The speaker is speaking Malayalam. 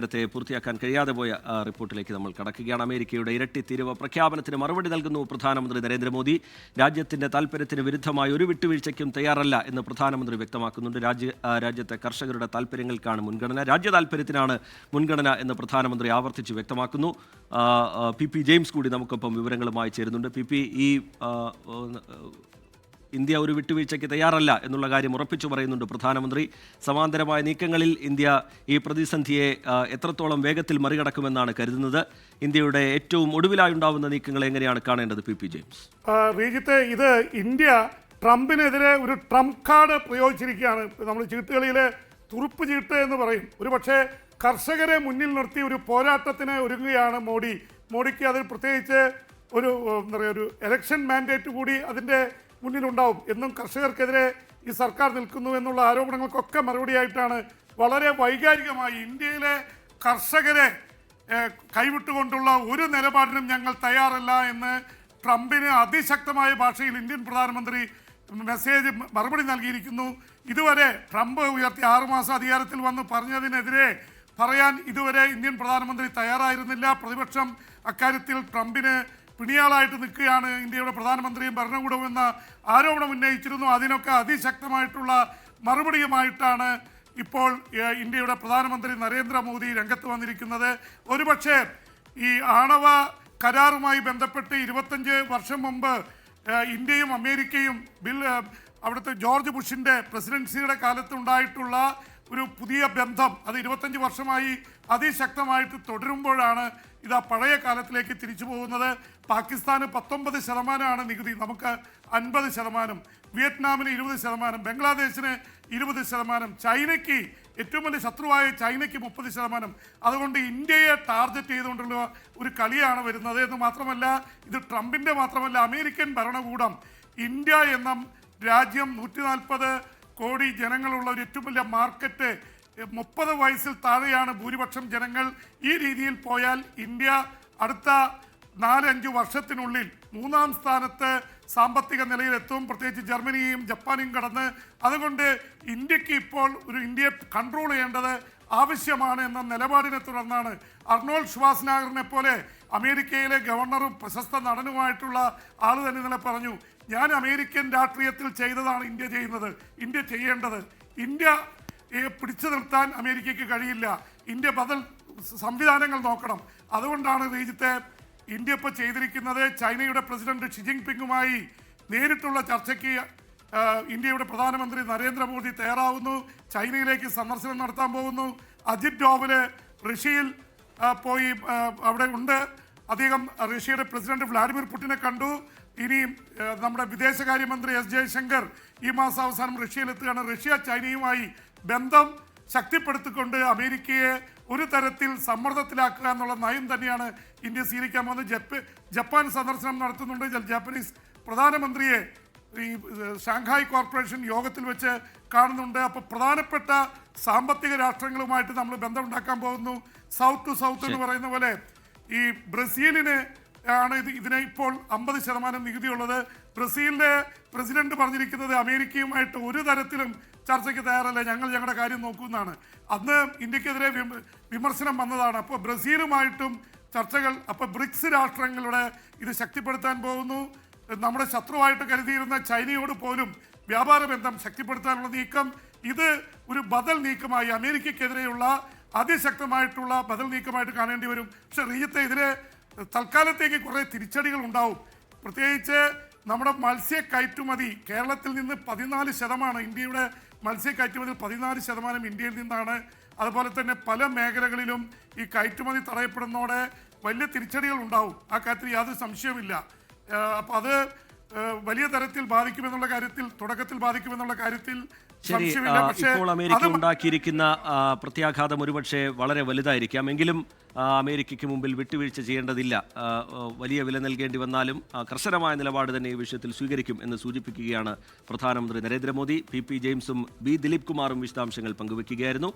നേരത്തെ പൂർത്തിയാക്കാൻ കഴിയാതെ പോയ റിപ്പോർട്ടിലേക്ക് നമ്മൾ കടക്കുകയാണ്. അമേരിക്കയുടെ ഇരട്ടി തീരുവ പ്രഖ്യാപനത്തിന് മറുപടി നൽകുന്നു പ്രധാനമന്ത്രി നരേന്ദ്രമോദി. രാജ്യത്തിന്റെ താൽപര്യത്തിന് വിരുദ്ധമായ ഒരു വിട്ടുവീഴ്ചയ്ക്കും തയ്യാറല്ല എന്ന് പ്രധാനമന്ത്രി വ്യക്തമാക്കുന്നുണ്ട്. രാജ്യ രാജ്യത്തെ കർഷകരുടെ താൽപര്യങ്ങൾക്കാണ് മുൻഗണന. രാജ്യ താൽപര്യത്തിനാണ് മുൻഗണന എന്ന് പ്രധാനമന്ത്രി ആവർത്തിച്ച് വ്യക്തമാക്കുന്നു. പി പി ജെയിംസ് കൂടി നമുക്കൊപ്പം വിവരങ്ങളുമായി ചേരുന്നുണ്ട്. പി പി ഈ ഇന്ത്യ ഒരു വിട്ടുവീഴ്ചയ്ക്ക് തയ്യാറല്ല എന്നുള്ള കാര്യം ഉറപ്പിച്ചു പറയുന്നുണ്ട് പ്രധാനമന്ത്രി. സമാന്തരമായ നീക്കങ്ങളിൽ ഇന്ത്യ ഈ പ്രതിസന്ധിയെ എത്രത്തോളം വേഗത്തിൽ മറികടക്കുമെന്നാണ് കരുതുന്നത്. ഇന്ത്യയുടെ ഏറ്റവും ഒടുവിലായി ഉണ്ടാവുന്ന നീക്കങ്ങൾ എങ്ങനെയാണ് കാണേണ്ടത് പി പി ജെയിംസ്? ശ്രീജിത്ത് ഇത് ഇന്ത്യ ട്രംപിനെതിരെ ഒരു ട്രംപ് കാർഡ് പ്രയോഗിച്ചിരിക്കുകയാണ്. നമ്മൾ ചീട്ടുകളിയിലെ തുറുപ്പ് ചീട്ട് എന്ന് പറയും. ഒരു പക്ഷേ കർഷകരെ മുന്നിൽ നിർത്തി ഒരു പോരാട്ടത്തിന് ഒരുങ്ങുകയാണ് മോഡി. മോഡിക്ക് അതിൽ പ്രത്യേകിച്ച് ഒരു എന്താ പറയുക ഒരു എലക്ഷൻ മാൻഡേറ്റ് കൂടി അതിന്റെ മുന്നിലുണ്ടാവും. എന്നും കർഷകർക്കെതിരെ ഈ സർക്കാർ നിൽക്കുന്നു എന്നുള്ള ആരോപണങ്ങൾക്കൊക്കെ മറുപടിയായിട്ടാണ് വളരെ വൈകാരികമായി ഇന്ത്യയിലെ കർഷകരെ കൈവിട്ടുകൊണ്ടുള്ള ഒരു നിലപാടിനും ഞങ്ങൾ തയ്യാറല്ല എന്ന് ട്രംപിന് അതിശക്തമായ ഭാഷയിൽ ഇന്ത്യൻ പ്രധാനമന്ത്രി മെസ്സേജ് മറുപടി നൽകിയിരിക്കുന്നു. ഇതുവരെ ട്രംപ് ഉയർത്തി ആറുമാസം അധികാരത്തിൽ വന്ന് പറഞ്ഞതിനെതിരെ പറയാൻ ഇതുവരെ ഇന്ത്യൻ പ്രധാനമന്ത്രി തയ്യാറായിരുന്നില്ല. പ്രതിപക്ഷം അക്കാര്യത്തിൽ ട്രംപിന് പിണിയാളായിട്ട് നിൽക്കുകയാണ് ഇന്ത്യയുടെ പ്രധാനമന്ത്രിയും ഭരണകൂടവും എന്ന ആരോപണം ഉന്നയിച്ചിരുന്നു. അതിനൊക്കെ അതിശക്തമായിട്ടുള്ള മറുപടിയുമായിട്ടാണ് ഇപ്പോൾ ഇന്ത്യയുടെ പ്രധാനമന്ത്രി നരേന്ദ്രമോദി രംഗത്ത് വന്നിരിക്കുന്നത്. ഒരുപക്ഷെ ഈ ആണവ കരാറുമായി ബന്ധപ്പെട്ട് ഇരുപത്തഞ്ച് വർഷം മുമ്പ് ഇന്ത്യയും അമേരിക്കയും ബിൽ അവിടുത്തെ ജോർജ് ബുഷിന്റെ പ്രസിഡൻസിയുടെ കാലത്തുണ്ടായിട്ടുള്ള ഒരു പുതിയ ബന്ധം അത് ഇരുപത്തഞ്ച് വർഷമായി അതിശക്തമായിട്ട് തുടരുമ്പോഴാണ് ഇത് ആ പഴയ കാലത്തിലേക്ക് തിരിച്ചു പോകുന്നത്. പാകിസ്ഥാന് പത്തൊമ്പത് ശതമാനമാണ് നികുതി നമുക്ക് അൻപത് ശതമാനം. വിയറ്റ്നാമിന് ഇരുപത് ശതമാനം ബംഗ്ലാദേശിന് ഇരുപത് ശതമാനം. ചൈനയ്ക്ക് ഏറ്റവും വലിയ ശത്രുവായ ചൈനയ്ക്ക് മുപ്പത് ശതമാനം. അതുകൊണ്ട് ഇന്ത്യയെ ടാർഗറ്റ് ചെയ്തുകൊണ്ടുള്ള ഒരു കളിയാണ് വരുന്നത്. എന്ന് മാത്രമല്ല ഇത് ട്രംപിന്റെ മാത്രമല്ല അമേരിക്കൻ ഭരണകൂടം ഇന്ത്യ എന്ന രാജ്യം നൂറ്റി നാൽപ്പത് കോടി ജനങ്ങളുള്ള ഒരു ഏറ്റവും വലിയ മാർക്കറ്റ് മുപ്പത് വയസ്സിൽ താഴെയാണ് ഭൂരിപക്ഷം ജനങ്ങൾ ഈ രീതിയിൽ പോയാൽ ഇന്ത്യ അടുത്ത നാലഞ്ച് വർഷത്തിനുള്ളിൽ മൂന്നാം സ്ഥാനത്ത് സാമ്പത്തിക നിലയിലെത്തും. പ്രത്യേകിച്ച് ജർമ്മനിയും ജപ്പാനെയും കടന്ന് അതുകൊണ്ട് ഇന്ത്യയ്ക്ക് ഇപ്പോൾ ഒരു ഇന്ത്യയെ കൺട്രോൾ ചെയ്യേണ്ടത് ആവശ്യമാണ് എന്ന നിലപാടിനെ തുടർന്നാണ് അർണോൾഡ് ശ്വാസ്നാഗറിനെ പോലെ അമേരിക്കയിലെ ഗവർണറും പ്രശസ്ത നടനുമായിട്ടുള്ള ആൾ തന്നെ ഇന്നലെ പറഞ്ഞു. ഞാൻ അമേരിക്കൻ രാഷ്ട്രീയത്തിൽ ചെയ്തതാണ് ഇന്ത്യ ചെയ്യുന്നത്. ഇന്ത്യ ചെയ്യേണ്ടത്. ഇന്ത്യ പിടിച്ചു നിർത്താൻ അമേരിക്കയ്ക്ക് കഴിയില്ല. ഇന്ത്യ ബദൽ സംവിധാനങ്ങൾ നോക്കണം. അതുകൊണ്ടാണ് രാജ്യത്തെ ഇന്ത്യ ഇപ്പോൾ ചെയ്തിരിക്കുന്നത് ചൈനയുടെ പ്രസിഡന്റ് ഷി ജിങ് പിങ്ങുമായി നേരിട്ടുള്ള ചർച്ചയ്ക്ക് ഇന്ത്യയുടെ പ്രധാനമന്ത്രി നരേന്ദ്രമോദി തയ്യാറാവുന്നു. ചൈനയിലേക്ക് സന്ദർശനം നടത്താൻ പോകുന്നു. അജിത് ഡോവൽ റഷ്യയിൽ പോയി അവിടെ ഉണ്ട്. അദ്ദേഹം റഷ്യയുടെ പ്രസിഡന്റ് വ്ളാഡിമിർ പുടിനെ കണ്ടു. ഇനിയും നമ്മുടെ വിദേശകാര്യമന്ത്രി എസ് ജയശങ്കർ ഈ മാസം അവസാനം റഷ്യയിലെത്തുകയാണ്. റഷ്യ ചൈനയുമായി ബന്ധം ശക്തിപ്പെടുത്തിക്കൊണ്ട് അമേരിക്കയെ ഒരു തരത്തിൽ സമ്മർദ്ദത്തിലാക്കുക എന്നുള്ള നയം തന്നെയാണ് ഇന്ത്യ സ്വീകരിക്കാൻ പോകുന്നത്. ജപ്പ ജപ്പാൻ സന്ദർശനം നടത്തുന്നുണ്ട്. ജാപ്പനീസ് പ്രധാനമന്ത്രിയെ ഈ ഷാങ്ഹായ് കോർപ്പറേഷൻ യോഗത്തിൽ വെച്ച് കാണുന്നുണ്ട്. അപ്പോൾ പ്രധാനപ്പെട്ട സാമ്പത്തിക രാഷ്ട്രങ്ങളുമായിട്ട് നമ്മൾ ബന്ധമുണ്ടാക്കാൻ പോകുന്നു. സൗത്ത് ടു സൗത്ത് എന്ന് പറയുന്ന പോലെ ഈ ബ്രസീലിന് ആണ് ഇത് ഇതിനെ ഇപ്പോൾ അമ്പത് ശതമാനം നികുതിയുള്ളത്. ബ്രസീലിന്റെ പ്രസിഡന്റ് പറഞ്ഞിരിക്കുന്നത് അമേരിക്കയുമായിട്ട് ഒരു തരത്തിലും ചർച്ചയ്ക്ക് തയ്യാറല്ല. ഞങ്ങൾ ഞങ്ങളുടെ കാര്യം നോക്കുമെന്നാണ് അന്ന് ഇന്ത്യക്കെതിരെ വിമ- വിമർശനം വന്നതാണ്. അപ്പോൾ ബ്രസീലുമായിട്ടും ചർച്ചകൾ അപ്പോൾ ബ്രിക്സ് രാഷ്ട്രങ്ങളുടെ ഇത് ശക്തിപ്പെടുത്താൻ പോകുന്നു. നമ്മുടെ ശത്രുവായിട്ട് കരുതിയിരുന്ന ചൈനയോട് പോലും വ്യാപാര ബന്ധം ശക്തിപ്പെടുത്താനുള്ള നീക്കം ഇത് ഒരു ബദൽ നീക്കമായി അമേരിക്കക്കെതിരെയുള്ള അതിശക്തമായിട്ടുള്ള ബദൽ നീക്കമായിട്ട് കാണേണ്ടി വരും. പക്ഷെ റീജത്തെ ഇതിലെ തൽക്കാലത്തേക്ക് കുറേ തിരിച്ചടികൾ ഉണ്ടാവും. പ്രത്യേകിച്ച് നമ്മുടെ മത്സ്യ കയറ്റുമതി കേരളത്തിൽ നിന്ന് പതിനാല് ശതമാനം ഇന്ത്യയുടെ മത്സ്യ കയറ്റുമതി പതിനാല് ശതമാനം ഇന്ത്യയിൽ നിന്നാണ്. അതുപോലെ തന്നെ പല മേഖലകളിലും ഈ കയറ്റുമതി തടയപ്പെടുന്നതോടെ വലിയ തിരിച്ചടികൾ ഉണ്ടാവും. ആ കാര്യത്തിൽ യാതൊരു സംശയവുമില്ല. അപ്പോൾ അത് വലിയ തരത്തിൽ ബാധിക്കുമെന്നുള്ള കാര്യത്തിൽ തുടക്കത്തിൽ ബാധിക്കുമെന്നുള്ള കാര്യത്തിൽ ശരി ഇപ്പോൾ അമേരിക്ക ഉണ്ടാക്കിയിരിക്കുന്ന പ്രത്യാഘാതം ഒരുപക്ഷെ വളരെ വലുതായിരിക്കാം. എങ്കിലും അമേരിക്കയ്ക്ക് മുമ്പിൽ വിട്ടുവീഴ്ച ചെയ്യേണ്ടതില്ല. വലിയ വില നൽകേണ്ടി വന്നാലും കർശനമായ നിലപാട് തന്നെ ഈ വിഷയത്തിൽ സ്വീകരിക്കും എന്ന് സൂചിപ്പിക്കുകയാണ് പ്രധാനമന്ത്രി നരേന്ദ്രമോദി. പി പി ജെയിംസും ബി ദിലീപ് കുമാറും വിശദാംശങ്ങൾ പങ്കുവയ്ക്കുകയായിരുന്നു